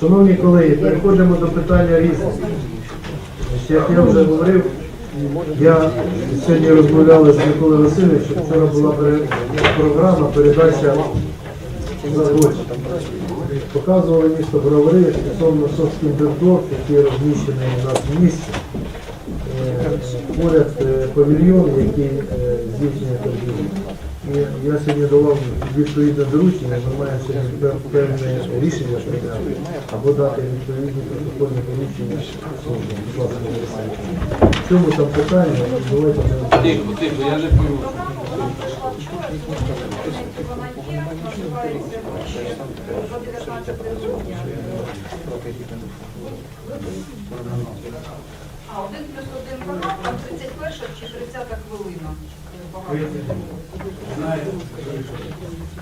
Шановні колеги, переходимо до питання різних. Як я вже говорив, я сьогодні розмовляли з Миколою Васильовичем, вчора була програма передача задачі. Показували місто Бровари стосовно Соцкіндердорф, який розміщений у нас в місті. Е, Поряд е, павільйон, який е, здійснює торгівлю. Я сьогодні давав відповідне доручення, ми маємо сьогодні певне рішення прийняти або дати відповідні протокольні Олексій. В чому там питання? Давайте Тихо, тихо, я не пойму. Програма пройшла А, один плюс один канал, там 31 чи 30 хвилина.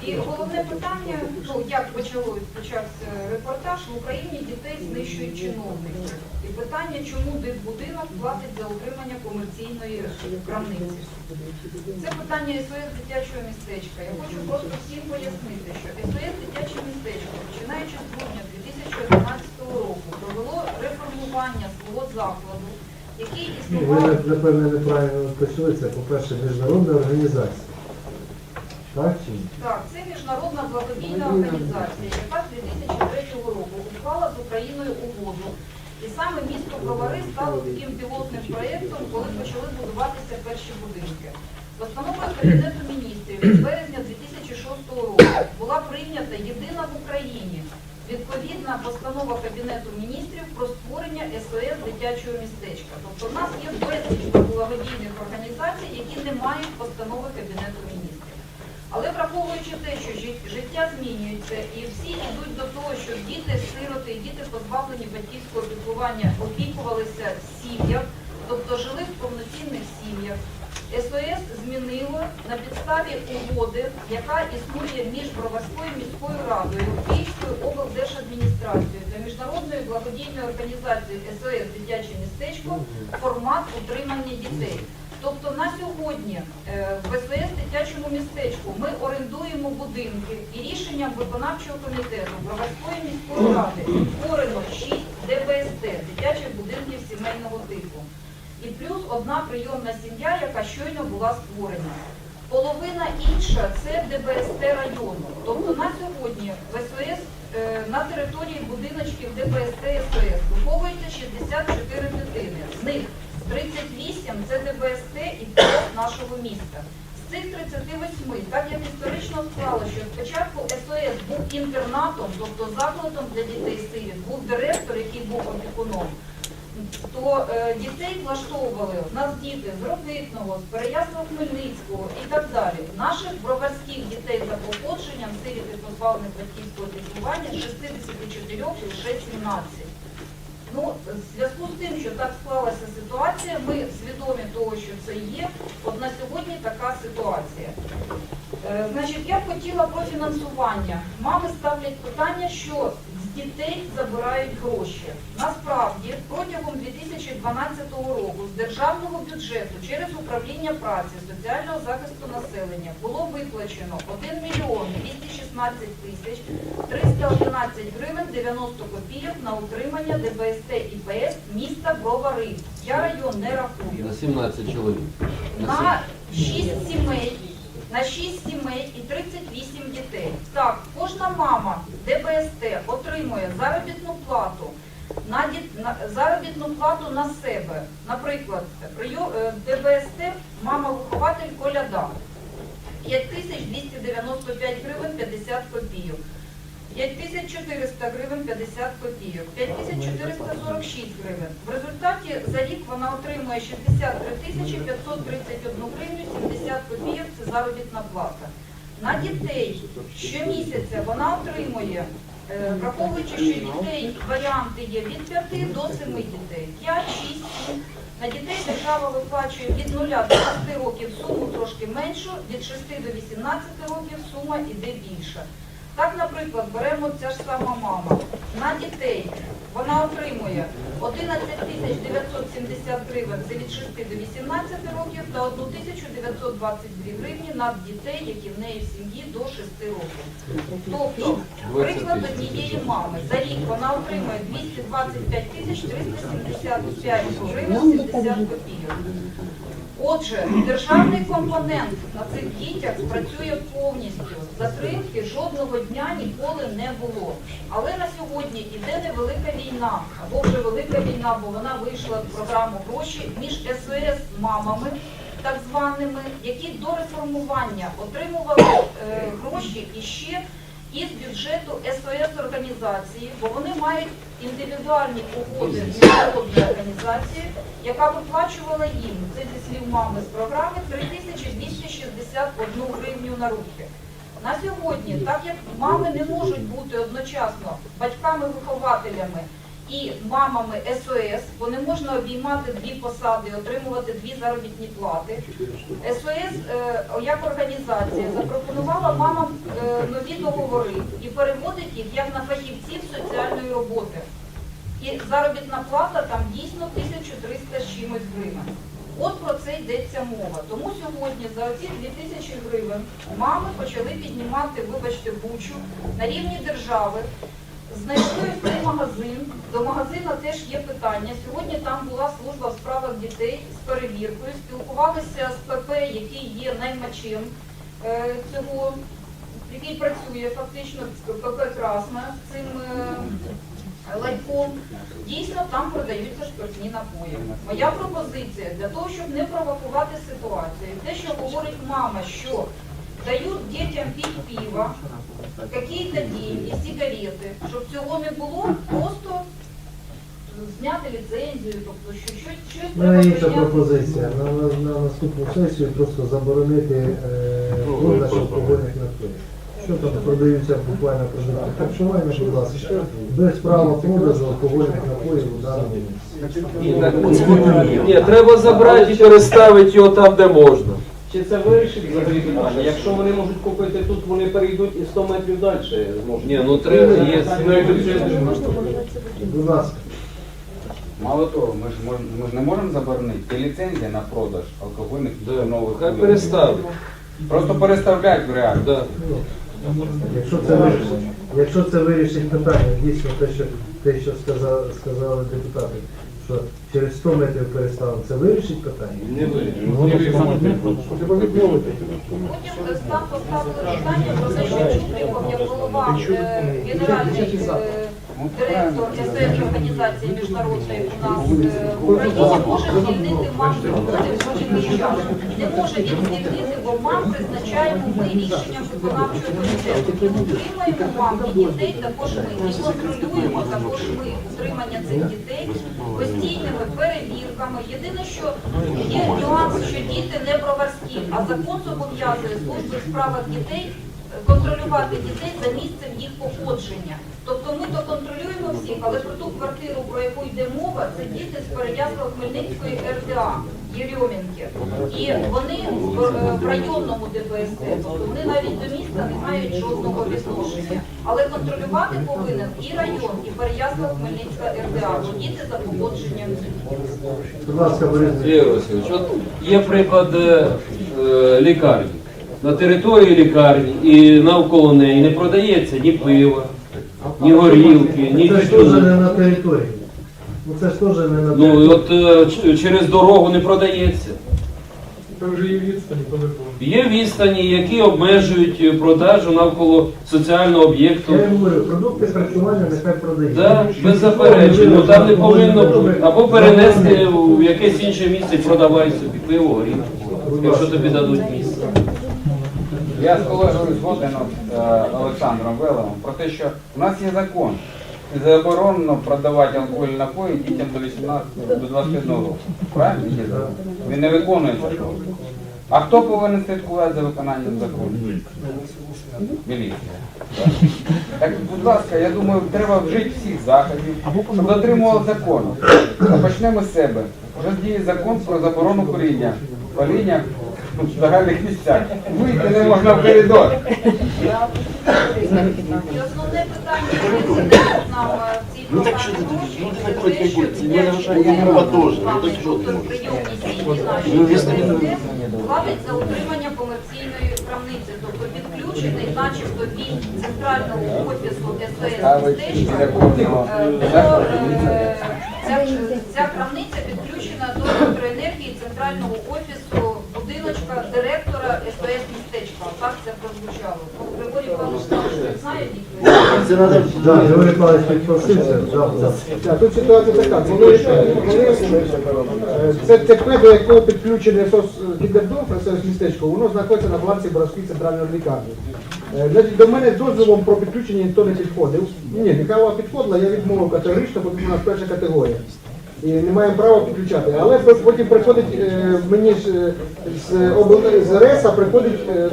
І головне питання, ну як почало почався репортаж, в Україні дітей знищують чиновники. І питання, чому дитбудинок платить за утримання комерційної крамниці. Це питання СОС дитячого містечка. Я хочу просто всім пояснити, що СОС дитяче містечко, починаючи з грудня 2011 року, провело реформування свого закладу, який Ну, існував. Ви, напевне, неправильно почали. Це, по-перше, міжнародна організація. Так чи ні? Так, це міжнародна благодійна організація, яка з 2003 року уклала з Україною угоду. І саме місто Бровари стало таким пілотним проєктом, коли почали будуватися перші будинки. Постановою Кабінету міністрів з березня 2006 року була прийнята єдина в Україні відповідна постанова Кабінету міністрів про створення СОС дитячого містечка. Тобто в нас є безліч благодійних організацій, які не мають постанови Кабінету міністрів. Але враховуючи те, що життя змінюється і всі йдуть до того, що діти сироти і діти позбавлені батьківського опікування опікувалися в сім'ях, тобто жили в повноцінних сім'ях. СОС змінило на підставі угоди, яка існує між Броварською міською радою, Київською облдержадміністрацією та міжнародною благодійною організацією СОС Дитяче містечко формат утримання дітей. Тобто на сьогодні е, в СОС дитячому містечку ми орендуємо будинки і рішенням виконавчого комітету Броварської міської ради створено 6 ДБСТ дитячих будинків сімейного типу. І плюс одна прийомна сім'я, яка щойно була створена. Половина інша це ДБСТ району. Тобто на сьогодні в СОС е, на території будиночків ДБСТ СОС виховується 64 дитини. З них 38 це ДБСТ і 5 нашого міста. З цих 38, так як історично склало, що спочатку СОС був інтернатом, тобто закладом для дітей-сиріт, був директор, який був опікуном то е, дітей влаштовували у нас діти з Робитного, з Переяслава Хмельницького і так далі. Наших броварських дітей за походженням сиріти позбавлених батьківського піклування 64 лише 17. Ну, в зв'язку з тим, що так склалася ситуація, ми свідомі того, що це є. От на сьогодні така ситуація. Е, Значить, я б хотіла про фінансування. Мами ставлять питання, що дітей забирають гроші. Насправді, протягом 2012 року з державного бюджету через управління праці, соціального захисту населення було виплачено 1 мільйон 216 тисяч 311 гривень 90 копійок на утримання ДБСТ і ПС міста Бровари. Я район не рахую На 17 чоловік. на 6 сімей, на 6 сімей і 38 дітей. Так, кожна мама ДБСТ отримує заробітну плату на, діт- на заробітну плату на себе. Наприклад, е, ДБСТ мама-вихователь коляда 5295 гривень 50 копійок. 5400 гривень 50 копійок, 5446 гривень. В результаті за рік вона отримує 63 тисячі 531 гривню 70 копійок – це заробітна плата. На дітей щомісяця вона отримує, е, враховуючи, що дітей варіанти є від 5 до 7 дітей, 5, 6, 7. На дітей держава виплачує від 0 до 6 років суму трошки меншу, від 6 до 18 років сума іде більша. Так, наприклад, беремо ця ж сама мама. На дітей вона отримує 11 тисяч 970 гривень це від 6 до 18 років та 1 тисячу 922 гривні на дітей, які в неї в сім'ї до 6 років. Тобто, приклад однієї мами за рік вона отримує 225 тисяч 375 гривень 70 копійок. Отже, державний компонент на цих дітях спрацює повністю. Затримки жодного дня ніколи не було. Але на сьогодні іде невелика війна, або вже велика війна, бо вона вийшла в програму гроші між СОС мамами, так званими, які до реформування отримували е, гроші іще із бюджету СОС організації, бо вони мають індивідуальні угоди з міжнародною організацією, яка виплачувала їм, це зі слів мами з програми, 3261 гривню на руки. На сьогодні, так як мами не можуть бути одночасно батьками-вихователями і мамами СОС, бо не можна обіймати дві посади, отримувати дві заробітні плати. СОС е, як організація запропонувала мамам е, нові договори і переводить їх як на фахівців соціальної роботи. І заробітна плата там дійсно 1300 з чимось гривень. От про це йдеться мова. Тому сьогодні за оці 2000 гривень мами почали піднімати, вибачте, бучу на рівні держави. Знайшли цей магазин. До магазина теж є питання. Сьогодні там була служба в справах дітей з перевіркою. Спілкувалися з ПП, який є наймачем е, цього, який працює фактично ПП Красна цим е. Дійсно, там продаються спиртні напої. Моя пропозиція для того, щоб не провокувати ситуацію, те, що говорить мама, що дають дітям пить пиво, какие-то деньги, сигарети, щоб цього не було, просто зняти ліцензію, тобто що щось, щось У мене треба інша пропозиція. На, на, на наступну сесію просто заборонити е, продаж алкогольних напоїв. Що там продаються буквально продукти харчування, будь ласка, без права продажу алкогольних напоїв у даному місці. Ні, треба забрати і переставити його там, де можна. Чи це вирішить взагалі питання? Якщо вони можуть купити тут, вони перейдуть і 100 метрів далі зможуть. Ні, ну треба є. Будь ласка. Мало того, ми ж, мож- ми ж не можемо заборонити Є ліцензія на продаж алкогольних Да. і нових Хай видів. переставить. Просто переставляють в реально. Да. Якщо це вирішить, якщо це вирішить питання, дійсно те, що те, що сказали, сказали депутати, що через 100 метрів перестали це вирішить питання? Не вирішить. Потім е, став поставили питання про те, що Чуприков, як голова е, генеральний директор СС організації міжнародної у нас в Україні може звільнити мам. Не може він звільнити, бо мам призначаємо ми рішенням виконавчого комітету. І утримуємо мам і дітей також ми. І контролюємо також ми утримання цих дітей постійними перевірками. Єдине, що є нюанс, що діти не броварські, а закон зобов'язує служби в справах дітей контролювати дітей за місцем їх походження. Тобто ми то контролюємо всіх, але про ту квартиру, про яку йде мова, це діти з Переяслав Хмельницької РДА, Єрьомінки. І вони в, е, в районному ДПСТ, тобто вони навіть до міста не мають жодного відношення. Але контролювати повинен і район, і Переяслав Хмельницька РДА, бо діти за походженням. Будь ласка, Борис. Васильович, от є приклад е, е, лікарні. На території лікарні і навколо неї не продається ні пива, ні горілки, ні Це ж теж не на території. Ну це ж теж не на Ну і території. от е, ч- через дорогу не продається. Там вже є відстані по закону. Є відстані, які обмежують е, продажу навколо соціального об'єкту. Я говорю, продукти харчування нехай продають. Да, без заперечень. Ну там не повинно або перенести в якесь інше місце і продавай собі пиво, горілку, якщо тобі дадуть місце. Я з колегою згоден е, Олександром Веловим про те, що у нас є закон. Заборонено продавати алкогольні напої дітям до 18 до 21 року. Правильно? Є закон? Він не виконує закон. А хто повинен слідкувати за виконанням закону? Міліція. Так. Будь ласка, я думаю, треба вжити всіх заходів, щоб дотримували закону. Почнемо з себе. Вже діє закон про заборону куріння. Паління в загальних місцях. Вийти не можна в коридор. І основне питання, нам е, в цій Ну так що ти гроші люди хоч те, не будуть, не лише чого теж, ну так що ти? наші Ну, якщо він- платить за утримання комерційної крамниці, тобто підключений начебто від центрального офісу кожного. Е, е, Ця, ця крамниця підключена до електроенергії центрального офісу директора СПС містечка. Так це прозвучало. Ну, Григорій Павлович знає відповідь? Це треба Да, Григорій Павлович. Так, тут ситуація така. Вони, вони, е, це ТП, до якого підключене СОС Кіндердорф, СОС містечко, воно знаходиться на балансі Боровської центральної лікарні. Е, значить, До мене з дозволом про підключення ніхто не підходив. Ні, Михайлова підходила, я відмовив категорично, бо у нас перша категорія. І не маємо права підключати. Але потім приходить е, мені ж е, з, обл- з РЕСа приходить е,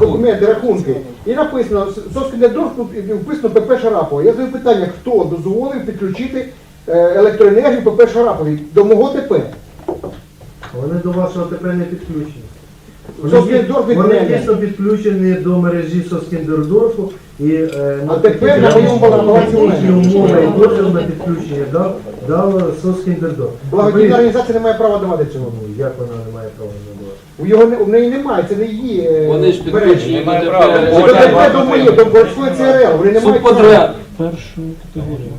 документи, рахунки. І написано, Соскіндердорф вписано ПП Шарапова. Я задаю питання, хто дозволив підключити е, електроенергію ПП Шарапові до мого ТП? Вони до вашого тепер не підключені. Соскіндердорф від Вони дійсно підключені до мережі Соскіндердорфу і е, А тепер на моєму балансі умови і дозвіл на підключення дав, дав Соскіндердорф. Благодійна організація не має права давати цього. Ну, Як вона не має права надавати? У його не- у неї немає, це не її. е, Вони ж підключені до Немає права. ТП. До до моєї, до Борської ЦРЛ. Вони не мають права. Субподряд.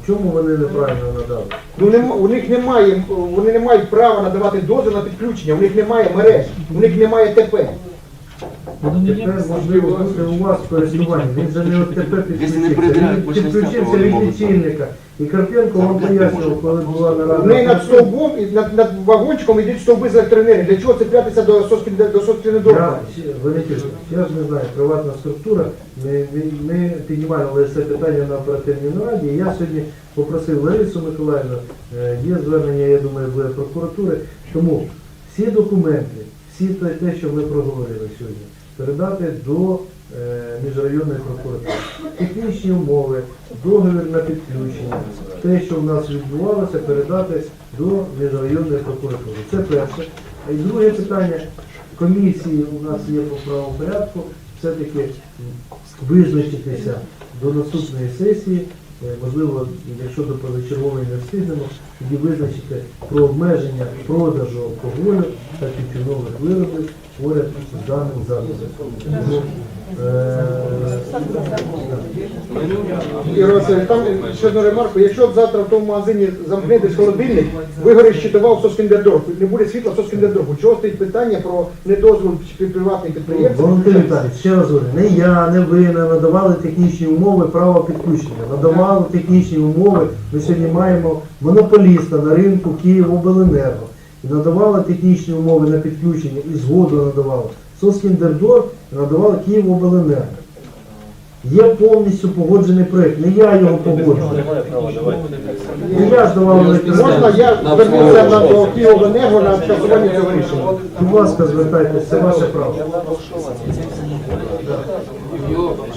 В чому вони неправильно надали? Ну, нема- у них немає, вони не мають права надавати дозвіл на підключення, у них немає мереж, у них немає ТП. Тепер можливо бути у вас в користуванні. Він же не от тепер підключився. Він підключився від лічильника. І Карпенко вам пояснював, коли була нарада. неї над стовбом і над, над вагончиком йдуть стовби з електроенергії. Для чого цеплятися до Соскін- до Я, Соскінедорфа? ще- Валентин, я ж не знаю, приватна структура. Ми, ми, ми піднімали це питання на оперативній нараді. І Я сьогодні попросив Ларису Миколаївну, е, є звернення, я думаю, буде прокуратури. Тому всі документи, всі те, те, що ми проговорили сьогодні, передати до е, міжрайонної прокуратури. Технічні умови, договір на підключення, те, що в нас відбувалося, передати до міжрайонної прокуратури. Це перше. А І друге питання. Комісії у нас є по правому порядку, все-таки визначитися до наступної сесії, е, можливо, якщо до позачергової не встигнемо, тоді визначити про обмеження продажу алкоголю та тютюнових виробів поряд з даним закладом. Е, Ігор Васильович, там ще одну ремарку. Якщо б завтра в тому магазині замкнетесь холодильник, вигорить щитував Соскіндердорф, не буде світла в Соскіндердорфу. Чого стоїть питання про недозвол чи приватних підприємців? Валентин Віталійович, ще раз говорю, не я, не ви не надавали технічні умови права підключення. Надавали технічні умови. Ми сьогодні маємо монополіста на ринку Київобленерго. І надавали технічні умови на підключення і згоду надавали. Соскіндердор надавали Київобленерго. Є повністю погоджений проєкт. Не я його погоджував. Не я ж давав. Можна я звернуся на до Київобленерго на скасування цього рішення? Будь ласка, звертайтеся, це ваше право.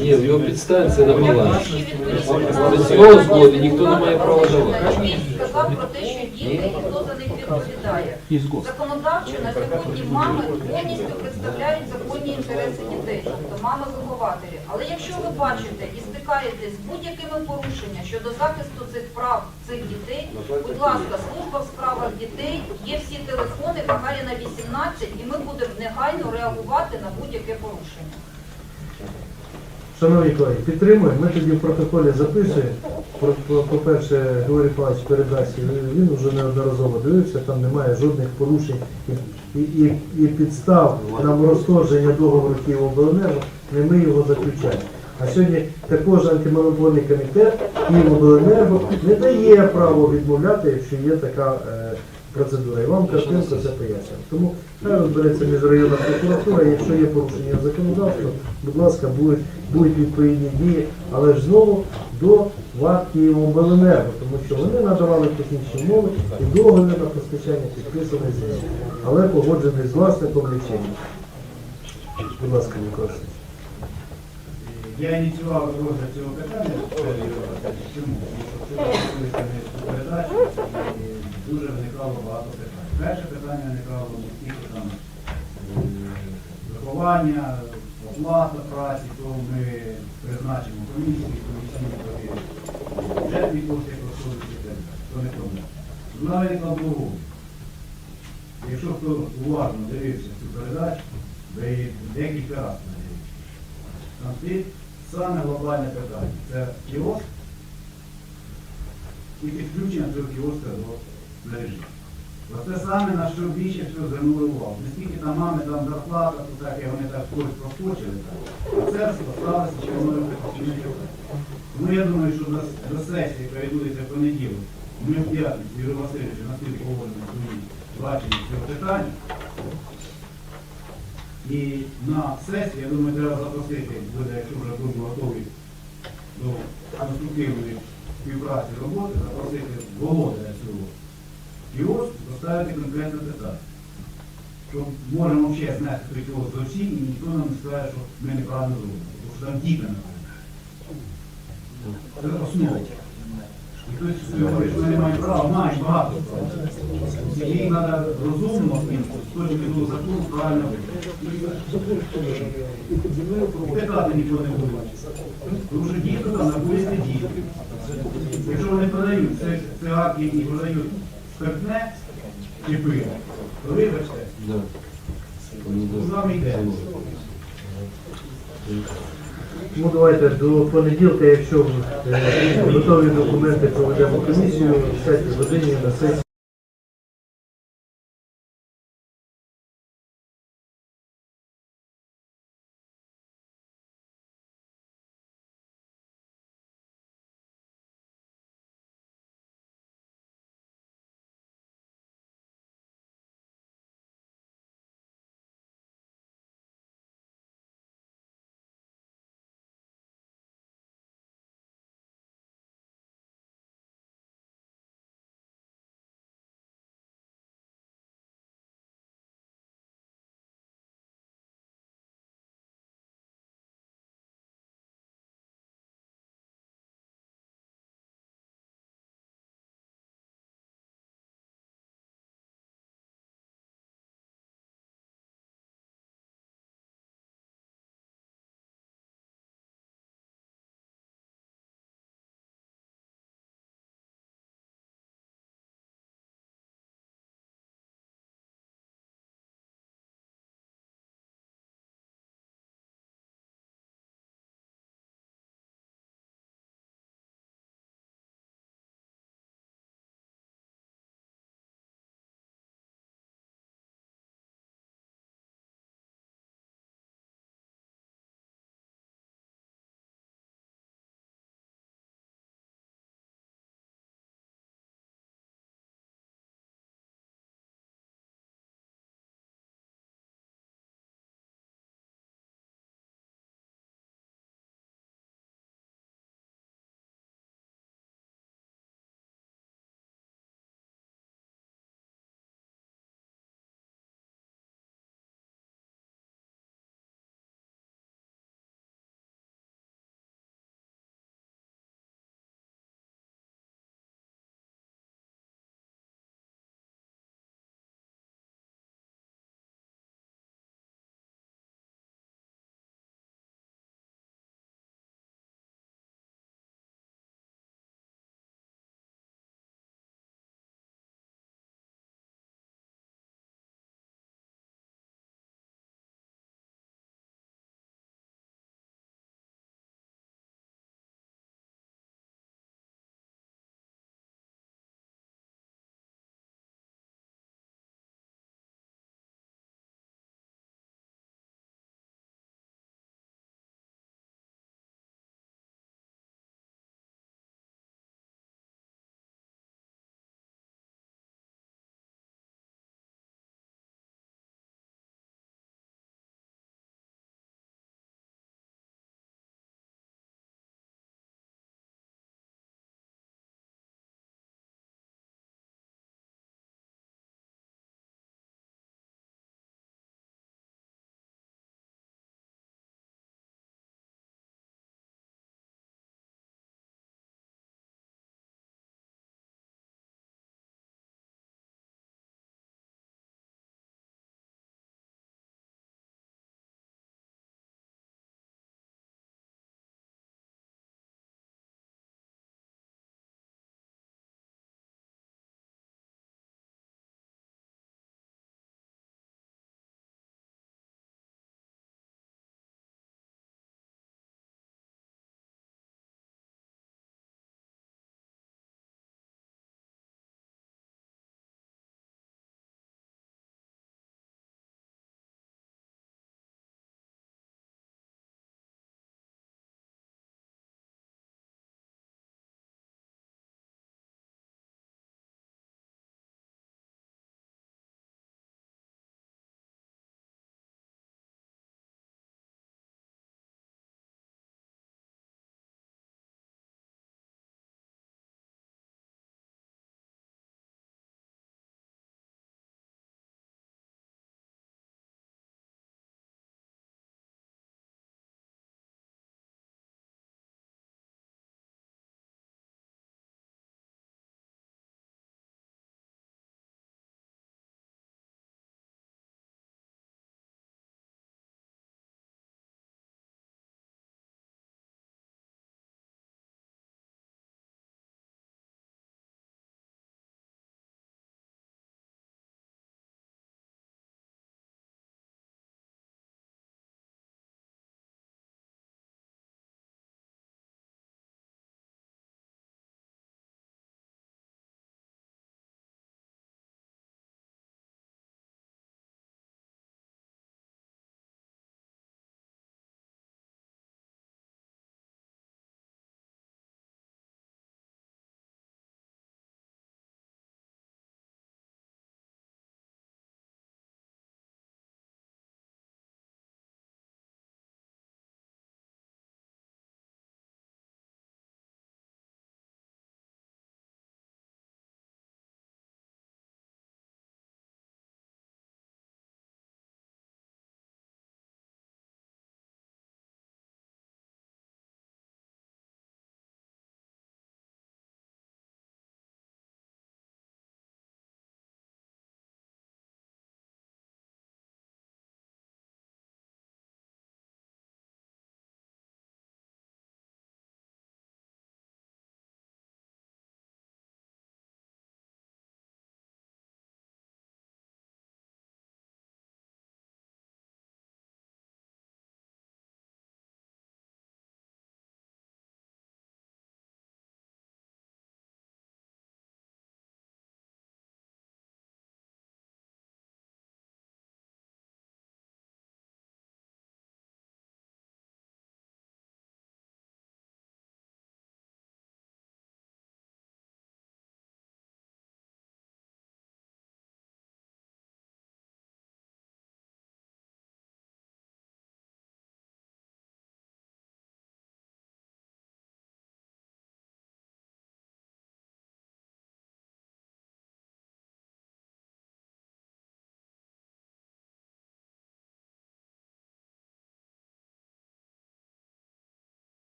Ні, в його підстанція на балансі. Без його згоди ніхто не має права давати. Сказав про те, що діти і хто за них Законодавчо на сьогодні мами повністю представляють законні інтереси дітей, тобто мами-вихователі. Але якщо ви бачите і стикаєтесь з будь-якими порушеннями щодо захисту цих прав цих дітей, будь ласка, служба в справах дітей, є всі телефони, Гагаріна 18, і ми будемо негайно реагувати на будь-яке порушення. Шановні колеги, підтримуємо. Ми тоді в протоколі записуємо. По-перше, Григорій Павлович передасть, він вже неодноразово дивився, там немає жодних порушень і, і, і, підстав на розторження договору Київобленерго, не ми його заключаємо. А сьогодні також антимонопольний комітет Київобленерго не дає право відмовляти, якщо є така е, процедура. І вам Карпенко це пояснює. Тому хай розбереться міжрайонна прокуратура, якщо є порушення законодавства, будь ласка, будуть, будуть відповідні дії, але ж знову до ВАД Київобленерго, тому що вони надавали технічні умови і договір на постачання підписаний з ними, але погоджений з власником лічення. Будь ласка, Микола. Я ініціював розгляд цього питання. Чому? Тому що це і дуже виникало багато питань. Перше питання виникало тільки там е, виховання, оплата праці, то ми призначимо комісії, комісійні. Бюджетні кошти, вона виникла в другому. Якщо хто уважно дивився цю передачу, ви її декілька разів надивився. Там стоїть саме глобальне питання. Це кіоск і підключення цього кіоска до мережі. Оце саме на що більше всього звернули увагу. Не скільки там мами, там зарплата, то таке, вони так скорість проскочили. так. А це сталося червоною причиною. Тому я думаю, що до, до сесії, яка відбудеться в понеділок, ми в п'ятницю, Юрій Васильович, наскільки говоримо свої бачення цього питання. І на сесії, я думаю, треба запросити, буде, якщо вже будемо готові до конструктивної співпраці роботи, запросити володаря цього кіоск, поставити конкретне питання. Що можемо ще знати до всіх, і ніхто нам не скаже, що ми неправильно зробимо. Тому що там діти напевно. Це основа. І хтось говорить, що не маємо права, мають багато права. Їх треба розумно, з точки зору закону, правильно виконати. Питати ніхто не буде. Тому що діти там знаходяться діти. Якщо вони продають це, акт, який продають спиртне і пиво, вибачте, з вами йде. Ну давайте до понеділка, якщо е, готові документи, проведемо комісію, в 10 годині на сесії.